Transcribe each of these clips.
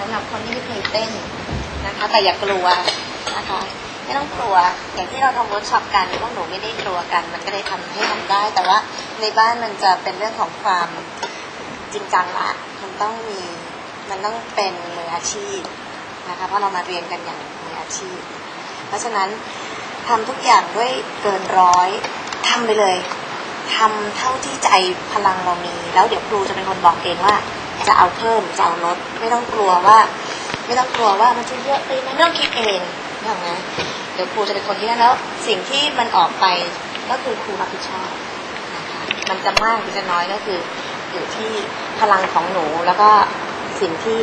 สำหรับคนที่ไม่เคยเต้นนะคะ แต่อย่ากลัวนะคะไม่ต้องกลัวอย่างที่เราทำเวิร์กช็อปกันพวกหนูไม่ได้กลัวกัน มันก็เลยทำให้ทำได้ แต่ว่าในบ้านมันจะเป็นเรื่องของความจริงจังละมันต้องมีมันต้องเป็นมืออาชีพนะคะเพราะเรามาเรียนกันอย่างมืออาชีพ เพราะฉะนั้นทำทุกอย่างด้วยเกินร้อยทำไปเลยทำเท่าที่ใจพลังเรามี แล้วเดี๋ยวครูจะเป็นคนบอกเองว่า จะเอาเพิ่มจะเอาลดไม่ต้องกลัวว่า ไม่ต้องกลัวว่ามันจะเยอะไปไหมไม่ต้องคิดเองอย่างนะเดี๋ยวครูจะเป็นคนที่นั่นแล้ว สิ่งที่มันออกไปก็คือครูรับผิดชอบนะคะมันจะมากหรือจะน้อยก็คือ อยู่ที่พลังของหนูแล้วก็สิ่งที่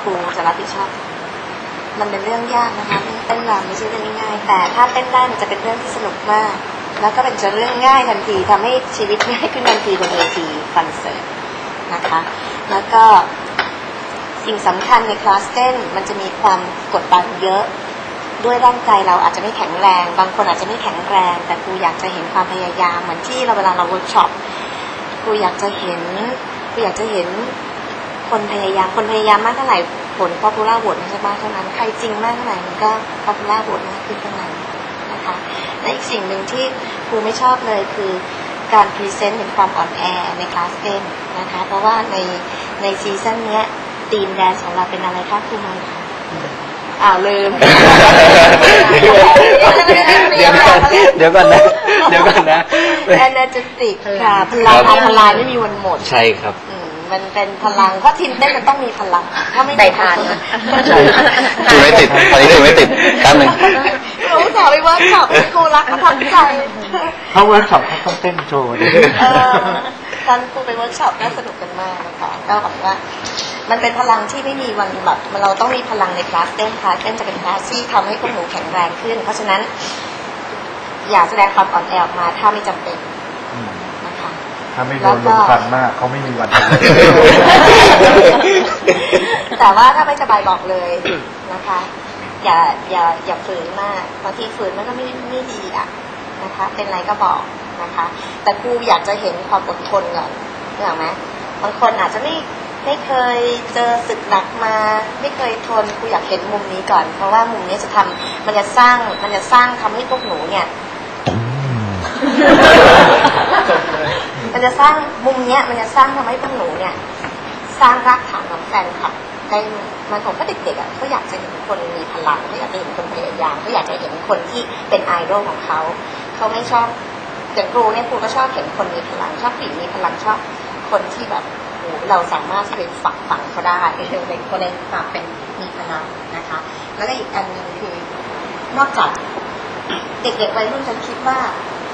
ครูจะรับผิดชอบ มันเป็นเรื่องยากนะคะเต้นรำไม่ใช่เรื่องง่ายแต่ถ้าเต้นได้มันจะเป็นเรื่องที่สนุกมาก แล้วก็เป็นจะเรื่องง่ายทันทีทำให้ชีวิตง่ายขึ้นทันทีบนเวทีคอนเสิร์ต นะคะ แล้วก็สิ่งสำคัญในคลาสเต้นมันจะมีความกดดันเยอะ ด้วยร่างกายเราอาจจะไม่แข็งแรง บางคนอาจจะไม่แข็งแรง แต่ครูอยากจะเห็นความพยายามเหมือนที่เราเวลาเราเวิร์กช็อปครูอยากจะเห็นครูอยากจะเห็นคนพยายามคนพยายามมากเท่าไหร่ผล popular vote มันจะมากเท่านั้นใครจริงมากเท่าไหร่มันก็ popular vote มากขึ้นเท่านั้นนะคะและอีกสิ่งหนึ่งที่ครูไม่ชอบเลยคือ การพรีเซนต์ถึงความอ่อนแอในคลาสเต้นนะคะ เพราะว่าในในซีซั่นเนี้ยทีมแดนของเราเป็นอะไรคะครูมันคะอ้าวลืมเดี๋ยวก่อนเดี๋ยวก่อนนะเดี๋ยวก่อนนะแอนเนอร์จิติกค่ะพลังครับพลังไม่มีวันหมดใช่ครับอืมมันเป็นพลังเพราะทีมเต้นมันต้องมีพลังถ้าไม่ได้มีพทานลังใช่จูไม่ติดตอนนี้จูไม่ติดแป๊บหนึง รู้สาวไปเว่าขับครูรักเขาทำใจเขาเวิร์กช็อปเขาต้องเต้นโชว์ดิเออตอนครูไปเวิร์กช็อปก็สนุกกันมากนะคะก็หวังว่า มันเป็นพลังที่ไม่มีวันแบบเราต้องมีพลังในคลาสเต้นคลาสเต้นจะเป็นคลาสที่ทำให้พวกหนูแข็งแรงขึ้น เพราะฉะนั้น อย่าแสดงความอ่อนแอออกมาถ้าไม่จำเป็นอืมนะคะถ้าไม่โดนลมควันมากเขาไม่มีวันทำแต่ว่าถ้าไม่สบายบอกเลยนะคะ อย่าอย่าอย่าฝืนมากบางทีฝืนมันก็ไม่ไม่ดีอะนะคะ เป็นไรก็บอกนะคะ แต่ครูอยากจะเห็นความอดทนก่อนเห็นไหมบางคนอาจจะไม่ไม่เคยเจอศึกหนักมา ไม่เคยทนครูอยากเห็นมุมนี้ก่อน เพราะว่ามุมนี้จะทำมันจะสร้างมันจะสร้างทำให้พวกหนูเนี่ยมันจะสร้างมุมเนี้ย มันจะสร้างทำให้พวกหนูเนี่ย สร้างรากฐานของแฟนคลับ ได้มันผมก็เด็กๆอะเขาอยากจะเห็นคนมีพลังเขาอยากจะเห็นคนพยายามเขาอยากจะเห็นคนที่เป็นไอดอลของเขาเขาไม่ชอบอย่างครูเนี่ยครูก็ชอบเห็นคนมีพลังชอบผู้มีพลังชอบคนที่แบบโหเราสามารถที่จะฝักฝังเขาได้ในคนในความเป็นมีพลังนะคะ แล้วก็อีกอันหนึ่งคือนอกจากเด็กๆวัยรุ่นจะคิดว่า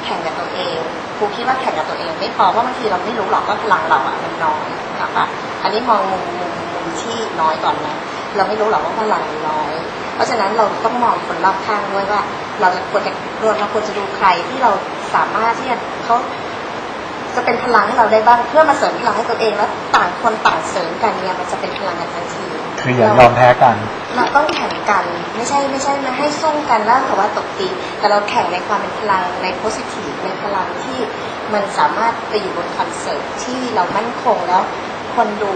แข่งกับตัวเองครูคิดว่าแข่งกับตัวเอง ไม่พอเพราะบางทีเราไม่รู้หรอกว่าพลังเราอะมันน้อยนะคะอันนี้มองมุมมุม ที่น้อยก่อนนะเราไม่รู้หรอกว่าพลังน้อย เพราะฉะนั้นเราต้องมองคนรอบข้างด้วยว่า เราจะควรจะเราควรจะดูใครที่เราสามารถที่จะเขาจะเป็นพลังให้เราได้บ้างเพื่อมาเสริมพลังให้ตัวเองแล้วต่างคนต่างเสริมกันเนี่ยมันจะเป็นพลังกันทันทีคืออย่ายอมแพ้กัน เราต้องแข่งกันไม่ใช่ไม่ใช่มาให้สู้กันแล้วแต่ว่าตกตีแต่เราแข่งในความเป็นพลังในโพสิทีฟในพลังที่มันสามารถไปอยู่บนคอนเสิร์ตที่เรามั่นคงแล้ว คนดู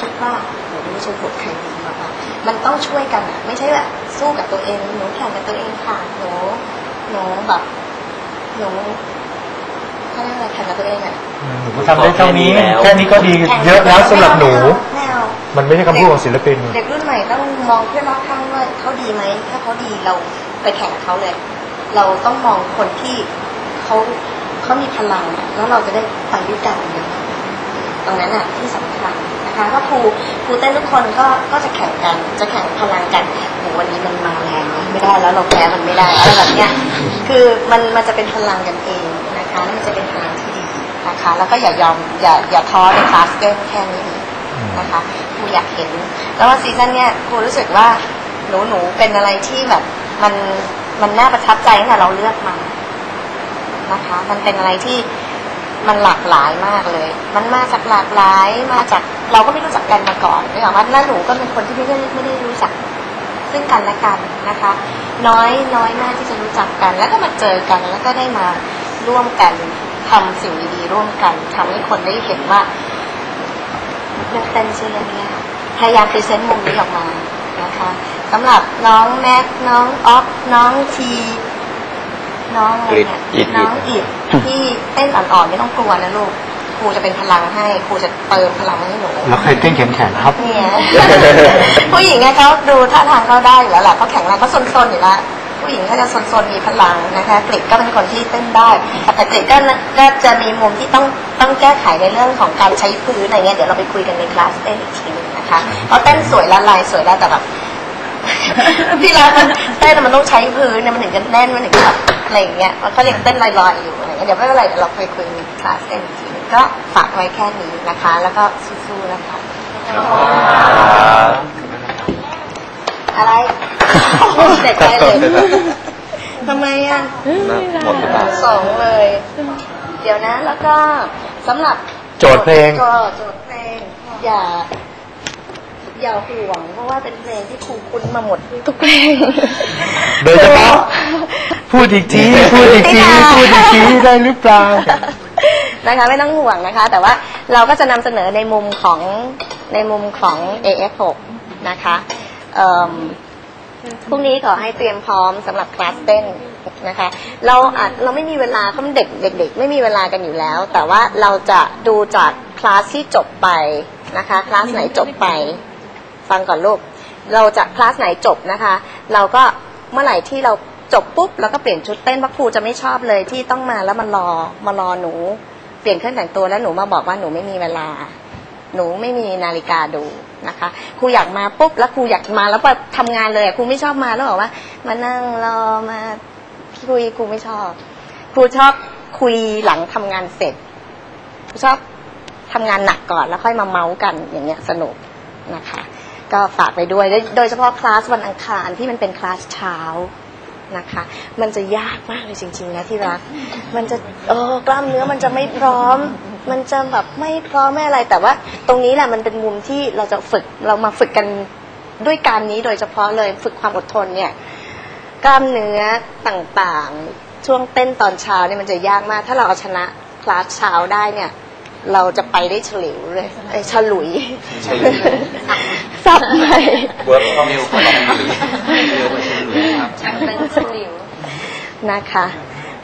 คิดว่า โหไม่ใช่บทใครดีมากๆมันต้องช่วยกันอะไม่ใช่แบบสู้กับตัวเองหนูแข่งกับตัวเองค่ะหนูหนูแบบหนูเขาเรียกอะไรแข่งกับตัวเองอะหนูก็ทำได้เท่านี้แล้วแค่นี้ก็ดีเยอะแล้วสำหรับหนูไม่เอามันไม่ใช่คำพูดของศิลปินเด็กรุ่นใหม่ต้องมองเพื่อนรอบข้างว่าเขาดีไหมถ้าเขาดีเราไปแข่งกับเขาเลย เราต้องมองคนที่เขาเขามีพลังอะแล้วเราจะได้ไปด้วยกันตรงนั้นอะที่สำคัญ นะคะก็ครูครูเต้นทุกคนก็ก็จะแข่งกันจะแข่งพลังกันโหวันนี้มันมาแรงนะไม่ได้แล้วเราแพ้มันไม่ได้อะไรแบบเนี้ยคือมันมันจะเป็นพลังกันเองนะคะมันจะเป็นพลังที่ดีนะคะ แล้วก็อย่ายอมอย่าอย่าท้อในคลาสเต้นแค่นี้นะคะครูอยากเห็น แล้วว่าซีซั่นเนี้ยครูรู้สึกว่าหนูหนูเป็นอะไรที่แบบมันมันน่าประทับใจตั้งแต่เราเลือกมานะคะ มันเป็นอะไรที่ มันหลากหลายมากเลย มันมาจากหลากหลายมาจากเราก็ไม่รู้จักกันมาก่อนไม่หรอกว่าแล้วหนูก็เป็นคนที่ไม่ได้ไม่ได้รู้จักซึ่งกันและกันนะคะ น้อยน้อยมากที่จะรู้จักกัน แล้วก็มาเจอกันแล้วก็ได้มาร่วมกันทำสิ่งดีๆร่วมกันทำให้คนได้เห็นว่าเรื่องเต้นใช่เรื่ยพยายามพรีเซนต์มุมนี้ออกมานะคะสำหรับน้องแม็กน้องออฟน้องที น้องอะไรเนี่ยอิดอิด น้องอิดที่เต้นอ่อนๆไม่ต้องกลัวนะลูกครูจะเป็นพลังให้ครูจะเติมพลังให้หนูแล้วเคยเต้นแข็งแข็งครับเนี่ย ผู้หญิงเนี่ยเขาดูท่าทางเขาได้อยู่แล้วแหละเขาแข็งแรงเขาซนๆอยู่แล้วผู้หญิงเขาจะซนๆมีพลังนะคะกริดก็เป็นคนที่เต้นได้แต่กริดก็น่ะก็จะมีมุมที่ต้องต้องแก้ไขในเรื่องของการใช้พื้นอะไรเงี้ยเดี๋ยวเราไปคุยกันในคลาสเต้นอีกทีหนึงนะคะเพราะเต้นสวยละลายสวยแล้วแต่แบบ พี่รักมันเต้นมันต้องใช้พื้นเนี่ยมันถึงจะแน่นมันถึงจะแบบ อะไรอย่างเงี้ยมันเขายังเต้นลอยๆอยู่อะไรเงี้ยเดี๋ยวไม่เป็นไรเดี๋ยวเราคุยคุยในคลาสเต้นอีกทีหนึงก็ฝากไว้แค่นี้นะคะ แล้วก็สู้ๆนะคะอะไรเสร็จไปเลยทำไมอะหมดหรือเปล่าสองเลย เดี๋ยวนะ แล้วก็สำหรับโจทย์เพลงโจทย์โจทย์เพลง อย่าอย่าห่วงเพราะว่าเป็นเพลงที่ครูคุ้นมาหมดทุกเพลง โดยเฉพาะ พูดอีกทีพูดอีกทีพูดอีกทีได้หรือเปล่า นะคะไม่ต้องห่วงนะคะ แต่ว่าเราก็จะนำเสนอในมุมของในมุมของ AF6 นะคะเอิ่มพรุ่งนี้ขอให้เตรียมพร้อมสำหรับคลาสเต้นนะคะ เราอาจเราไม่มีเวลาเพราะมันเด็กเด็ก ๆ ไม่มีเวลากันอยู่แล้ว แต่ว่าเราจะดูจากคลาสที่จบไปนะคะคลาสไหนจบไป ฟังก่อนลูก เราจะคลาสไหนจบนะคะ เราก็เมื่อไหร่ที่เรา จบปุ๊บเราก็เปลี่ยนชุดเต้นเพราะครูจะไม่ชอบเลยที่ต้องมาแล้วมารอมารอหนู เปลี่ยนเครื่องแต่งตัวแล้วหนูมาบอกว่าหนูไม่มีเวลา หนูไม่มีนาฬิกาดูนะคะครูอยากมาปุ๊บแล้วครูอยากมาแล้วไปทำงานเลยครูไม่ชอบมาแล้วบอกว่า มานั่งรอมาคุยครูไม่ชอบ ครูชอบคุยหลังทำงานเสร็จครูชอบทำงานหนักก่อนแล้วค่อยมาเมาส์กันอย่างเงี้ยสนุกนะคะ ก็ฝากไปด้วยโดยเฉพาะคลาสวันอังคารที่มันเป็นคลาสเช้า นะคะ มันจะยากมากเลยจริง ๆ นะที่รัก มันจะเออกล้ามเนื้อมันจะไม่พร้อม มันจะแบบไม่พร้อมไม่อะไร แต่ว่าตรงนี้แหละมันเป็นมุมที่เราจะฝึกเรามาฝึกกันด้วยการนี้โดยเฉพาะเลยฝึกความอดทนเนี่ยกล้ามเนื้อต่างๆ ช่วงเต้นตอนเช้าเนี่ยมันจะยากมาก ถ้าเราเอาชนะคลาสเช้าได้เนี่ย เราจะไปได้เฉลิวเลยไอ้ยฉลุยฉลุยสับใหม่ เวิร์กต้องเร็วกว่าต้องหรือเร็วกว่าเช่นเลยครับ เป็นฉลิว นะคะ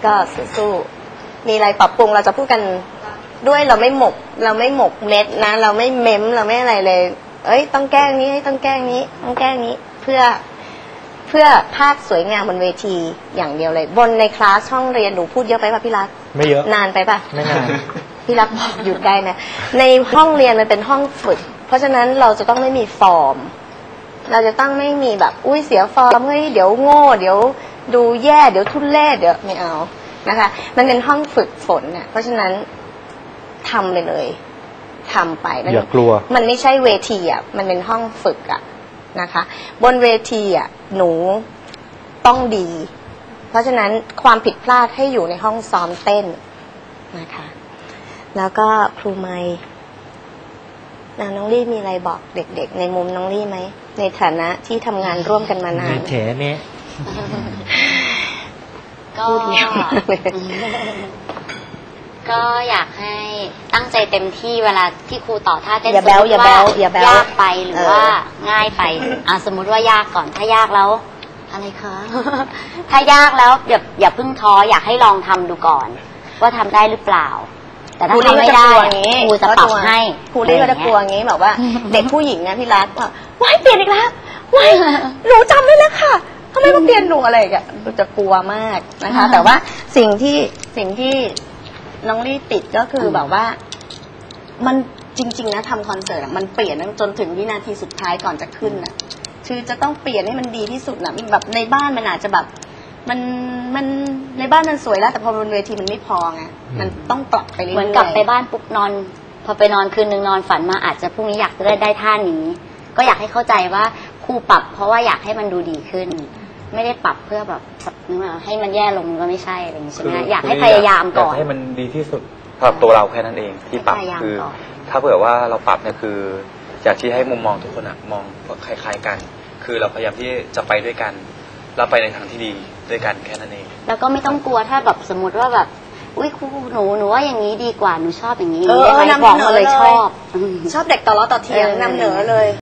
ก็สู้ๆมีอะไรปรับปรุงเราจะพูดกันด้วยเราไม่หมก เราไม่หมกเม็ดนะ เราไม่เม้มเราไม่อะไรเลย เอ้ย ต้องแก้นี้ต้องแก้นี้ ต้องแก้นี้เพื่อเพื่อภาคสวยงามบนเวทีอย่างเดียวเลย บนในคลาสห้องเรียนหนูพูดเยอะไปป่ะพี่รักไม่เยอะนานไปป่ะไม่นานพี่รักบอกหยุดได้นะ ในห้องเรียนมันเป็นห้องฝึก เพราะฉะนั้นเราจะต้องไม่มีฟอร์ม เราจะต้องไม่มีแบบ อุ้ยเสียฟอร์มเฮ้ยเดี๋ยวโง่ เดี๋ยว ดูแย่เดี๋ยวทุเล่เดี๋ยวไม่เอานะคะ มันเป็นห้องฝึกฝนน่ะ เพราะฉะนั้นทำไปเลยทำไปมันอย่ากลัว มันไม่ใช่เวทีอะมันเป็นห้องฝึกอะนะคะ บนเวทีอะหนูต้องดี เพราะฉะนั้นความผิดพลาดให้อยู่ในห้องซ้อมเต้นนะคะ แล้วก็ครูไมค์อะน้องลี่มีอะไรบอกเด็ก ๆ ในมุมน้องลี่ไหมในฐานะที่ทำงานร่วมกันมานานแฉเนี่ยก็พูดเร็วมา กเลยก็อยากให้ตั้งใจเต็มที่เวลาที่ครูต่อท่าเต้นอย่าแบ๊วสมมุติอย่าแบ๊วอย่าแบ๊วยากไปหรือเออว่าง่ายไปอะสมมุติว่ายากก่อนถ้ายากแล้ว อะไรคะถ้ายากแล้วอย่าอย่าเพิ่งท้ออยากให้ลองทำดูก่อน ว่าทำได้หรือเปล่า แต่ถ้าครูทำลี่ไม่ก็จะได้กลัวอย่างนี้ครูจะปรับให้ครูลี่ก็จะกลัวอย่างนี้แบบว่า เด็กผู้หญิงนะพี่รักว่าว้ายเปลี่ยนอีกแล้วว้ายหนูจำได้แล้วค่ะ ทำไมมาเปลี่ยนหนูอะไรอย่างเงี้ยหนูจะกลัวมากนะคะ แต่ว่าสิ่งที่สิ่งที่น้องลี่ติดก็คือแบบว่า มันจริง ๆ นะทำคอนเสิร์ตอะมันเปลี่ยนจนถึงวินาทีสุดท้ายก่อนจะขึ้นน่ะคือจะต้องเปลี่ยนให้มันดีที่สุดนะแบบในบ้านมันอาจจะแบบ มันมันในบ้านมันสวยแล้ว แต่พอบนเวทีมันไม่พอไงมันต้องปรับไปเรื่อยๆเหมือนกลับไปบ้านปุ๊บนอน พอไปนอนคืนนึงนอนฝันมาอาจจะพรุ่งนี้อยากจะได้ได้ท่านี้ ก็อยากให้เข้าใจว่าครูปรับเพราะว่าอยากให้มันดูดีขึ้น ไม่ได้ปรับเพื่อแบบนึกว่าให้มันแย่ลงก็ไม่ใช่อะไรอย่างนี้ใช่ไหมอยากให้พยายามก่อนยให้มันดีที่สุดสำหรับตัวเราแค่นั้นเองที่ปรับพยายามคือก่อนถ้าเผื่อว่าเราปรับเนี่ยคืออยากที่ให้มุมมองทุกคนอะมองคล้าย ๆกัน คือเราพยายามที่จะไปด้วยกันเราไปในทางที่ดีด้วยกันแค่นั้นเอง แล้วก็ไม่ต้องกลัวถ้าแบบสมมติว่าแบบอุ้ยครูหนูหนูว่าอย่างนี้ดีกว่าหนูชอบอย่างนี้เออได้ไหมนำเสนอบอกมาเลยเลยชอบ ชอบเด็กต่อล้อต่อเทียงเออนำเหนือเลย